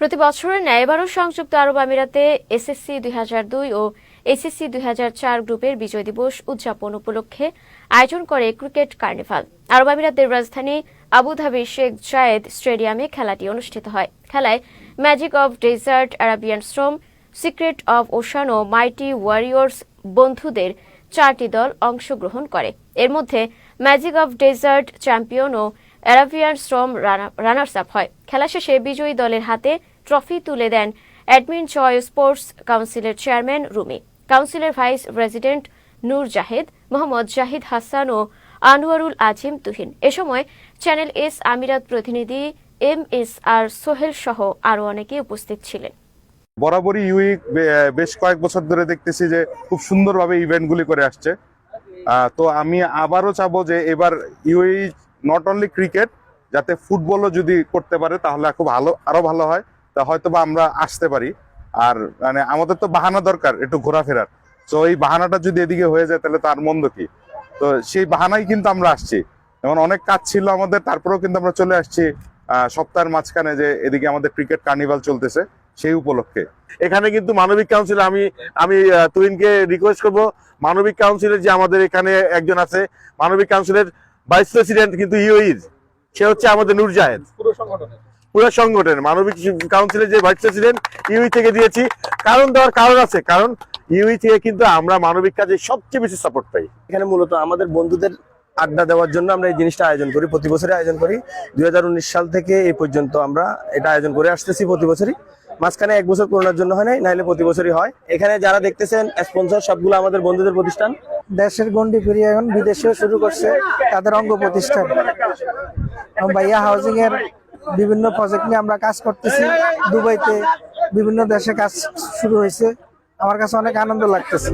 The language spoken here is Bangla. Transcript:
প্রতি বছরের ন্যায় এবারও সংযুক্ত আরব আমিরাতে এসএসসি দুই ও এসএসসি দুই গ্রুপের বিজয় দিবস উদযাপন উপলক্ষে আয়োজন করে ক্রিকেট কার্নিভাল। আরব আমিরাতের রাজধানী আবুধাবি শেখ জায়েদ স্টেডিয়ামে খেলাটি অনুষ্ঠিত হয়। খেলায় ম্যাজিক অব ডেজার্ট অ্যারাবিয়ান শ্রম সিক্রেট অব ওশান ও মাইটি ওয়ারিয়র্স বন্ধুদের চারটি দল অংশগ্রহণ করে। এর মধ্যে ম্যাজিক অব ডেজার্ট চ্যাম্পিয়ন ও অ্যারাবিয়ান শ্রম রানার্স আপ হয়। খেলা শেষে বিজয়ী দলের হাতে ট্রফি তুলে দেন অ্যাডমিন চয় স্পোর্টস কাউন্সিলের চেয়ারম্যান রুমি কাউন্সিলের ভাইস প্রেসিডেন্ট নূর জাহেদ মোহাম্মদ জাহিদ হাসান ও আনোয়ারুল আজিম তুহিন। এ সময় চ্যানেল এস আমিরাত প্রতিনিধি এম এস আর সোহেল সহ আরও অনেকে উপস্থিত ছিলেন। বরাবরই ইউই বেশ কয়েক বছর ধরে দেখতেছি যে খুব সুন্দরভাবে ইভেন্টগুলি করে আসছে। তো আমি আবারও চাবো যে এবার ইউই নট অনলি ক্রিকেট যাতে ফুটবলও যদি করতে পারে, তাহলে খুব ভালো, আরও ভালো হয়। তা হয়তো বা আমরা আসতে পারি। আর মানে আমাদের তো বাহানা দরকার একটু ঘোরাফেরার। তো এই বাহানাটা যদি এদিকে হয়ে যায় তাহলে তার মন্দ কি? তো সেই বাহানাই কিন্তু আমরা আসছি। যেমন অনেক কাজ ছিল আমাদের তারপরেও কিন্তু আমরা চলে আসছি আহ, সপ্তাহের মাঝখানে যে এদিকে আমাদের ক্রিকেট কার্নিভাল চলতেছে সেই উপলক্ষে। এখানে কিন্তু মানবিক কাউন্সিল আমি আমি আহ, তুহিনকে রিকোয়েস্ট করব। মানবিক কাউন্সিলের যে আমাদের এখানে একজন আছে মানবিক কাউন্সিলের ভাইস প্রেসিডেন্ট কিন্তু ইউইর সে হচ্ছে আমাদের নূর জাহেদ। পুরো সংগঠনের। মানবিক কাউন্সিলের যে ভাইস প্রেসিডেন্ট ইউই থেকে দিয়েছি। কারণ দেওয়ার কারণ আছে কারণ ইউই থেকে কিন্তু আমরা মানবিক কাজে সবচেয়ে বেশি সাপোর্ট পাই। এখানে মূলত আমাদের বন্ধুদের আড্ডা দেওয়ার জন্য আমরা এই জিনিসটা আয়োজন করি প্রতি বছরই আয়োজন করি। দুই হাজার উনিশ সাল থেকে এই পর্যন্ত আমরা এটা আয়োজন করে আসতেছি প্রতি বছরই। মাঝখানে এক বছর করোনার জন্য হয় নাই নাহলে প্রতি বছরই হয়। এখানে যারা দেখতেছেন স্পন্সর সবগুলো আমাদের বন্ধুদের প্রতিষ্ঠান। দেশের গন্ডি পেরিয়ে এখন বিদেশেও শুরু করছে তাদের অঙ্গ প্রতিষ্ঠান। ভাইয়া হাউজিং এর বিভিন্ন প্রজেক্ট নিয়ে আমরা কাজ করতেছি। দুবাইতে বিভিন্ন দেশে কাজ শুরু হয়েছে। আমার কাছে অনেক আনন্দ লাগতেছে।